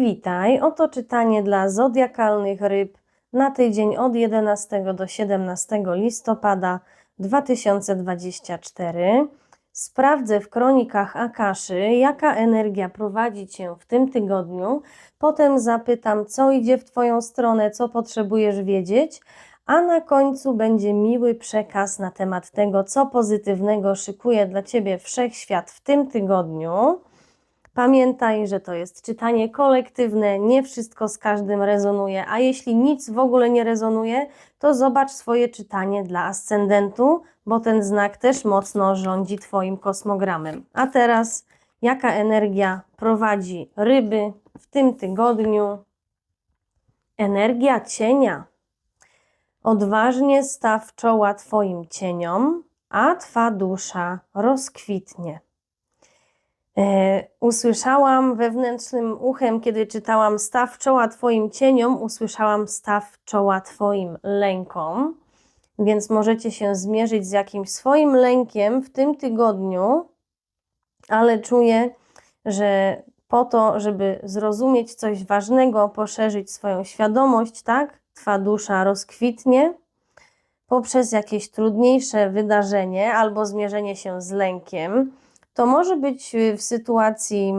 Witaj, oto czytanie dla zodiakalnych ryb na tydzień od 11 do 17 listopada 2024. Sprawdzę w kronikach Akaszy, jaka energia prowadzi Cię w tym tygodniu. Potem zapytam, co idzie w Twoją stronę, co potrzebujesz wiedzieć, a na końcu będzie miły przekaz na temat tego, co pozytywnego szykuje dla Ciebie wszechświat w tym tygodniu. Pamiętaj, że to jest czytanie kolektywne, nie wszystko z każdym rezonuje, a jeśli nic w ogóle nie rezonuje, to zobacz swoje czytanie dla ascendentu, bo ten znak też mocno rządzi Twoim kosmogramem. A teraz, jaka energia prowadzi ryby w tym tygodniu? Energia cienia. Odważnie staw czoła Twoim cieniom, a Twa dusza rozkwitnie. E, usłyszałam wewnętrznym uchem, kiedy czytałam staw czoła Twoim cieniom, usłyszałam staw czoła Twoim lękom, więc możecie się zmierzyć z jakimś swoim lękiem w tym tygodniu, ale czuję, że po to, żeby zrozumieć coś ważnego, poszerzyć swoją świadomość, tak? Twa dusza rozkwitnie poprzez jakieś trudniejsze wydarzenie albo zmierzenie się z lękiem to może być y, w sytuacji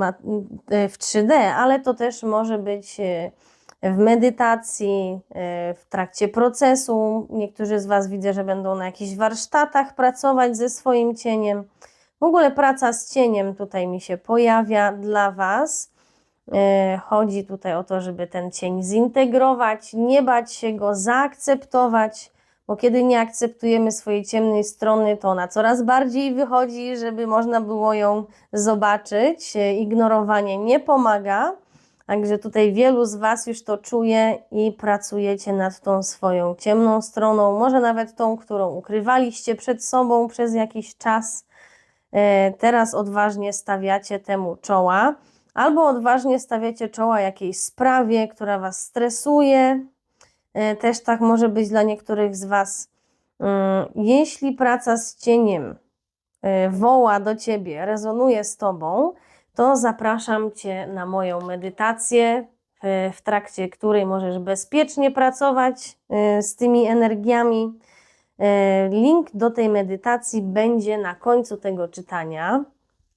y, w 3D, ale to też może być y, w medytacji, w trakcie procesu. Niektórzy z Was widzę, że będą na jakichś warsztatach pracować ze swoim cieniem. W ogóle praca z cieniem tutaj mi się pojawia dla Was. Chodzi tutaj o to, żeby ten cień zintegrować, nie bać się go, zaakceptować bo kiedy nie akceptujemy swojej ciemnej strony, to ona coraz bardziej wychodzi, żeby można było ją zobaczyć. Ignorowanie nie pomaga. Także tutaj wielu z Was już to czuje i pracujecie nad tą swoją ciemną stroną, może nawet tą, którą ukrywaliście przed sobą przez jakiś czas. E, teraz odważnie stawiacie temu czoła, albo odważnie stawiacie czoła jakiejś sprawie, która Was stresuje, też tak może być dla niektórych z Was. Mm, jeśli praca z cieniem e, woła do Ciebie, rezonuje z Tobą, to zapraszam Cię na moją medytację, w trakcie której możesz bezpiecznie pracować e, z tymi energiami. Link do tej medytacji będzie na końcu tego czytania.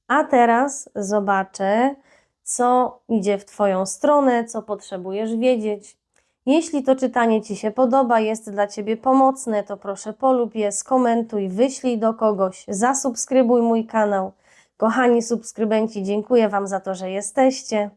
A teraz zobaczę, co idzie w Twoją stronę, co potrzebujesz wiedzieć, jeśli to czytanie Ci się podoba, jest dla Ciebie pomocne, to proszę polub je, skomentuj, wyślij do kogoś, zasubskrybuj mój kanał. Kochani subskrybenci, dziękuję Wam za to, że jesteście.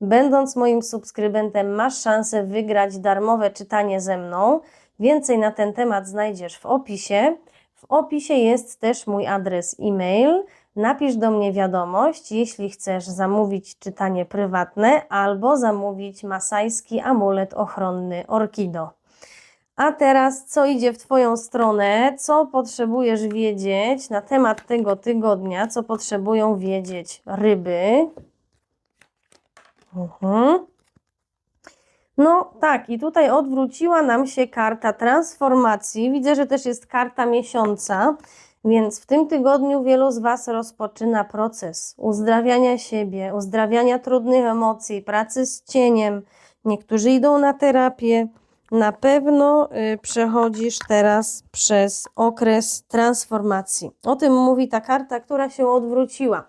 Będąc moim subskrybentem, masz szansę wygrać darmowe czytanie ze mną. Więcej na ten temat znajdziesz w opisie. W opisie jest też mój adres e-mail. Napisz do mnie wiadomość, jeśli chcesz zamówić czytanie prywatne albo zamówić masajski amulet ochronny Orkido. A teraz, co idzie w Twoją stronę? Co potrzebujesz wiedzieć na temat tego tygodnia? Co potrzebują wiedzieć ryby? Mhm. No tak, i tutaj odwróciła nam się karta transformacji. Widzę, że też jest karta miesiąca. Więc w tym tygodniu wielu z Was rozpoczyna proces uzdrawiania siebie, uzdrawiania trudnych emocji, pracy z cieniem. Niektórzy idą na terapię. Na pewno y, przechodzisz teraz przez okres transformacji. O tym mówi ta karta, która się odwróciła.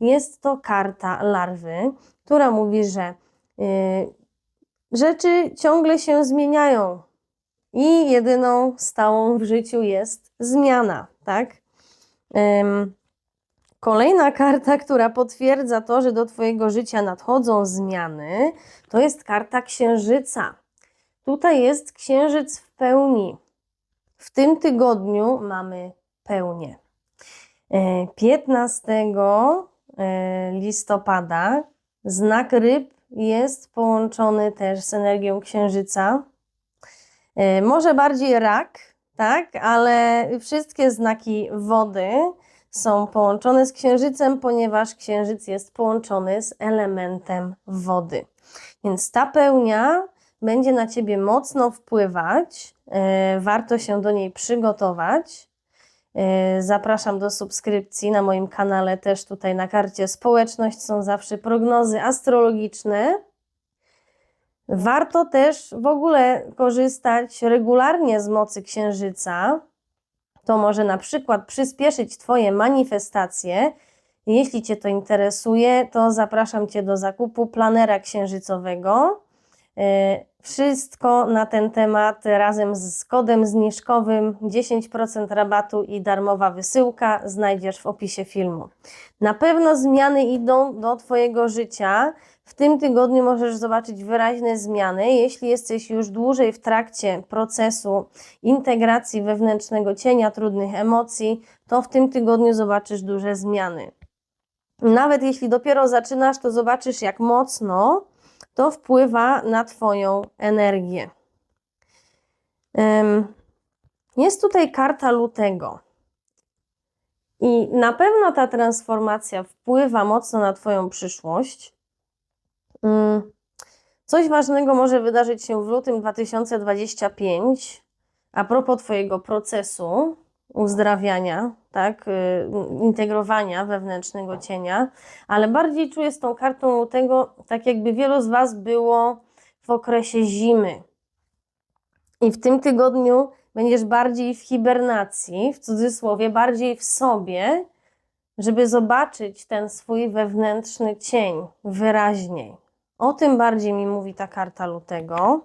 Jest to karta larwy, która mówi, że y, rzeczy ciągle się zmieniają i jedyną stałą w życiu jest zmiana tak? Kolejna karta, która potwierdza to, że do Twojego życia nadchodzą zmiany, to jest karta Księżyca. Tutaj jest Księżyc w pełni. W tym tygodniu mamy pełnię. 15 e, e, listopada znak ryb jest połączony też z energią Księżyca. E, może bardziej rak, tak? Ale wszystkie znaki wody są połączone z księżycem, ponieważ księżyc jest połączony z elementem wody. Więc ta pełnia będzie na ciebie mocno wpływać. E, warto się do niej przygotować. E, zapraszam do subskrypcji na moim kanale, też tutaj na karcie społeczność są zawsze prognozy astrologiczne. Warto też w ogóle korzystać regularnie z mocy księżyca. To może na przykład przyspieszyć Twoje manifestacje. Jeśli Cię to interesuje, to zapraszam Cię do zakupu planera księżycowego. E, Wszystko na ten temat razem z kodem zniżkowym 10% rabatu i darmowa wysyłka znajdziesz w opisie filmu. Na pewno zmiany idą do Twojego życia. W tym tygodniu możesz zobaczyć wyraźne zmiany. Jeśli jesteś już dłużej w trakcie procesu integracji wewnętrznego cienia, trudnych emocji, to w tym tygodniu zobaczysz duże zmiany. Nawet jeśli dopiero zaczynasz, to zobaczysz, jak mocno to wpływa na Twoją energię. Jest tutaj karta lutego. I na pewno ta transformacja wpływa mocno na Twoją przyszłość. Mm, Coś ważnego może wydarzyć się w lutym 2025 a propos Twojego procesu uzdrawiania, tak, y, integrowania wewnętrznego cienia, ale bardziej czuję z tą kartą lutego, tak jakby wielu z Was było w okresie zimy. I w tym tygodniu będziesz bardziej w hibernacji, w cudzysłowie, bardziej w sobie, żeby zobaczyć ten swój wewnętrzny cień wyraźniej. O tym bardziej mi mówi ta karta lutego.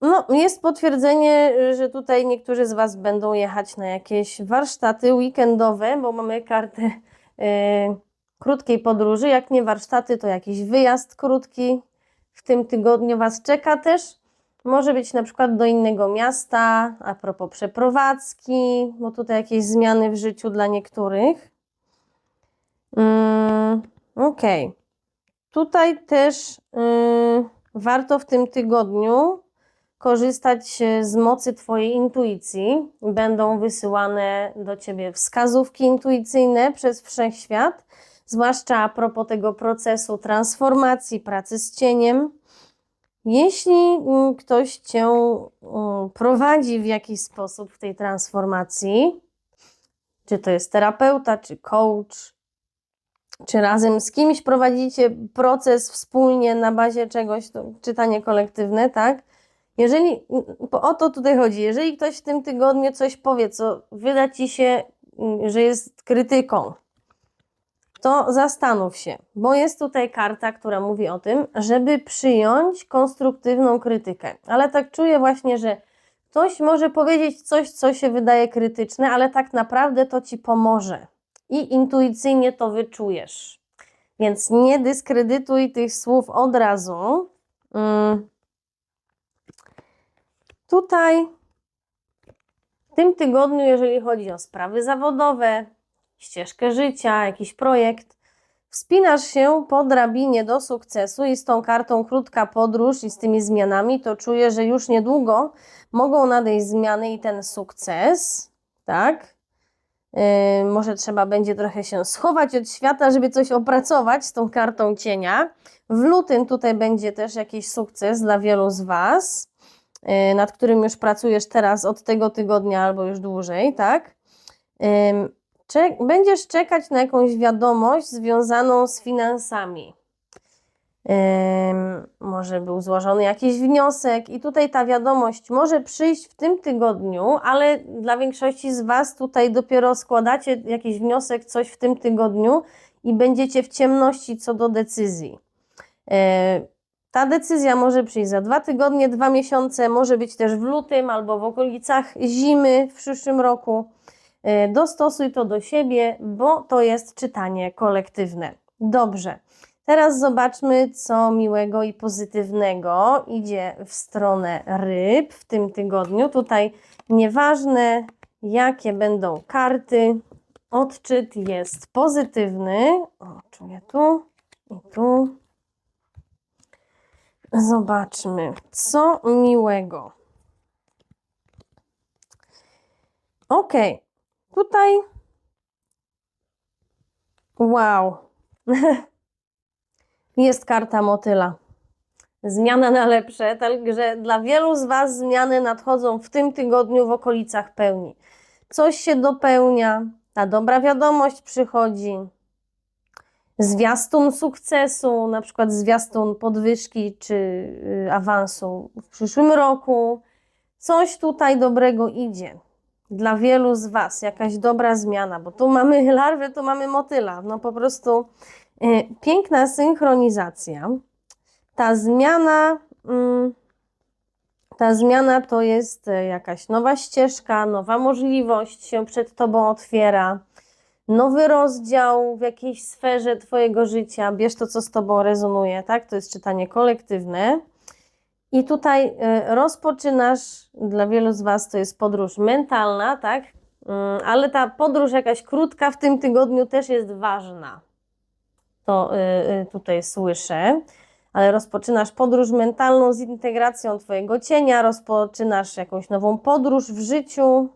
No, jest potwierdzenie, że tutaj niektórzy z Was będą jechać na jakieś warsztaty weekendowe, bo mamy kartę yy, krótkiej podróży. Jak nie warsztaty, to jakiś wyjazd krótki w tym tygodniu Was czeka też. Może być na przykład do innego miasta, a propos przeprowadzki, bo tutaj jakieś zmiany w życiu dla niektórych. Mm, Okej. Tutaj też yy, warto w tym tygodniu korzystać e, z mocy Twojej intuicji. Będą wysyłane do Ciebie wskazówki intuicyjne przez wszechświat, zwłaszcza a propos tego procesu transformacji, pracy z cieniem. Jeśli mm, ktoś Cię mm, prowadzi w jakiś sposób w tej transformacji, czy to jest terapeuta, czy coach, czy razem z kimś prowadzicie proces wspólnie na bazie czegoś, to czytanie kolektywne, tak? Jeżeli, bo o to tutaj chodzi, jeżeli ktoś w tym tygodniu coś powie, co wyda ci się, mm, że jest krytyką, to zastanów się, bo jest tutaj karta, która mówi o tym, żeby przyjąć konstruktywną krytykę. Ale tak czuję właśnie, że ktoś może powiedzieć coś, co się wydaje krytyczne, ale tak naprawdę to ci pomoże i intuicyjnie to wyczujesz. Więc nie dyskredytuj tych słów od razu. Mm. Tutaj w tym tygodniu, jeżeli chodzi o sprawy zawodowe, ścieżkę życia, jakiś projekt, wspinasz się po drabinie do sukcesu i z tą kartą krótka podróż i z tymi zmianami, to czuję, że już niedługo mogą nadejść zmiany i ten sukces, tak? Yy, może trzeba będzie trochę się schować od świata, żeby coś opracować z tą kartą cienia. W lutym tutaj będzie też jakiś sukces dla wielu z Was, yy, nad którym już pracujesz teraz od tego tygodnia albo już dłużej, tak? Yy, będziesz czekać na jakąś wiadomość związaną z finansami. Może był złożony jakiś wniosek, i tutaj ta wiadomość może przyjść w tym tygodniu, ale dla większości z Was tutaj dopiero składacie jakiś wniosek, coś w tym tygodniu i będziecie w ciemności co do decyzji. Yy, ta decyzja może przyjść za dwa tygodnie, dwa miesiące, może być też w lutym albo w okolicach zimy w przyszłym roku. Yy, Dostosuj to do siebie, bo to jest czytanie kolektywne. Dobrze. Teraz zobaczmy, co miłego i pozytywnego idzie w stronę ryb w tym tygodniu. Tutaj nieważne, jakie będą karty, odczyt jest pozytywny. O, czuję tu i tu. Zobaczmy, co miłego. Ok, tutaj. Wow. Jest karta motyla. Zmiana na lepsze, także dla wielu z Was zmiany nadchodzą w tym tygodniu w okolicach pełni. Coś się dopełnia, ta dobra wiadomość przychodzi. zwiastun sukcesu, na przykład zwiastun podwyżki czy y, awansu w przyszłym roku. Coś tutaj dobrego idzie dla wielu z Was, jakaś dobra zmiana, bo tu mamy larwy, tu mamy motyla. No po prostu piękna synchronizacja. Ta zmiana, mm, ta zmiana to jest y, jakaś nowa ścieżka, nowa możliwość się przed Tobą otwiera nowy rozdział w jakiejś sferze Twojego życia, bierz to, co z Tobą rezonuje, tak? To jest czytanie kolektywne. I tutaj y, rozpoczynasz, dla wielu z Was to jest podróż mentalna, tak? Mm, Ale ta podróż jakaś krótka w tym tygodniu też jest ważna. To y, y, tutaj słyszę. Ale rozpoczynasz podróż mentalną z integracją Twojego cienia, rozpoczynasz jakąś nową podróż w życiu,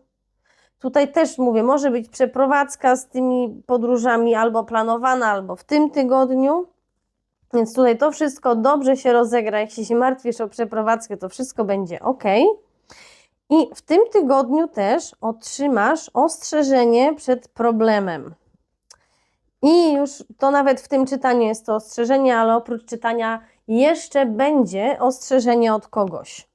Tutaj też mówię, może być przeprowadzka z tymi podróżami albo planowana, albo w tym tygodniu. Więc tutaj to wszystko dobrze się rozegra. Jeśli się martwisz o przeprowadzkę, to wszystko będzie ok. I w tym tygodniu też otrzymasz ostrzeżenie przed problemem. I już to nawet w tym czytaniu jest to ostrzeżenie, ale oprócz czytania jeszcze będzie ostrzeżenie od kogoś.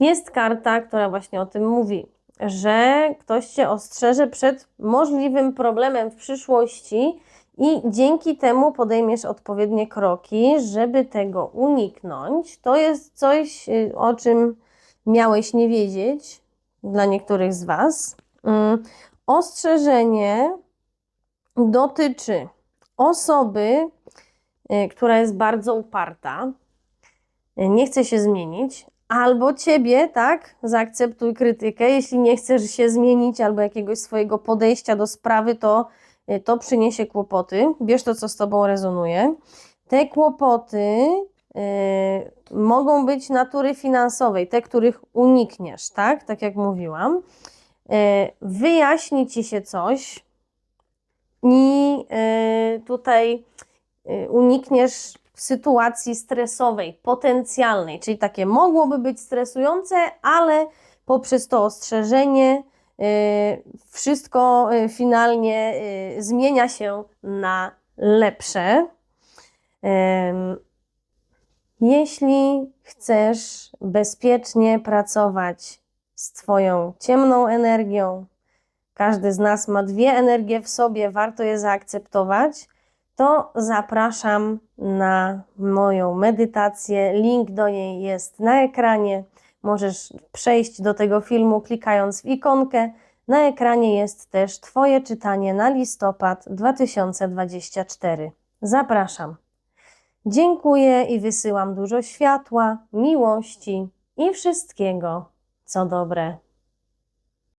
Jest karta, która właśnie o tym mówi że ktoś cię ostrzeże przed możliwym problemem w przyszłości i dzięki temu podejmiesz odpowiednie kroki, żeby tego uniknąć. To jest coś, y, o czym miałeś nie wiedzieć dla niektórych z Was. Mm, Ostrzeżenie dotyczy osoby, y, która jest bardzo uparta, y, nie chce się zmienić, albo ciebie, tak? Zaakceptuj krytykę. Jeśli nie chcesz się zmienić albo jakiegoś swojego podejścia do sprawy, to y, to przyniesie kłopoty. Bierz to, co z tobą rezonuje. Te kłopoty y, mogą być natury finansowej, te, których unikniesz, tak? Tak jak mówiłam. Y, wyjaśni ci się coś i y, tutaj y, unikniesz sytuacji stresowej, potencjalnej, czyli takie mogłoby być stresujące, ale poprzez to ostrzeżenie y, wszystko finalnie zmienia się na lepsze. Jeśli chcesz bezpiecznie pracować z Twoją ciemną energią, każdy z nas ma dwie energie w sobie, warto je zaakceptować to zapraszam na moją medytację. Link do niej jest na ekranie. Możesz przejść do tego filmu klikając w ikonkę. Na ekranie jest też Twoje czytanie na listopad 2024. Zapraszam. Dziękuję i wysyłam dużo światła, miłości i wszystkiego, co dobre.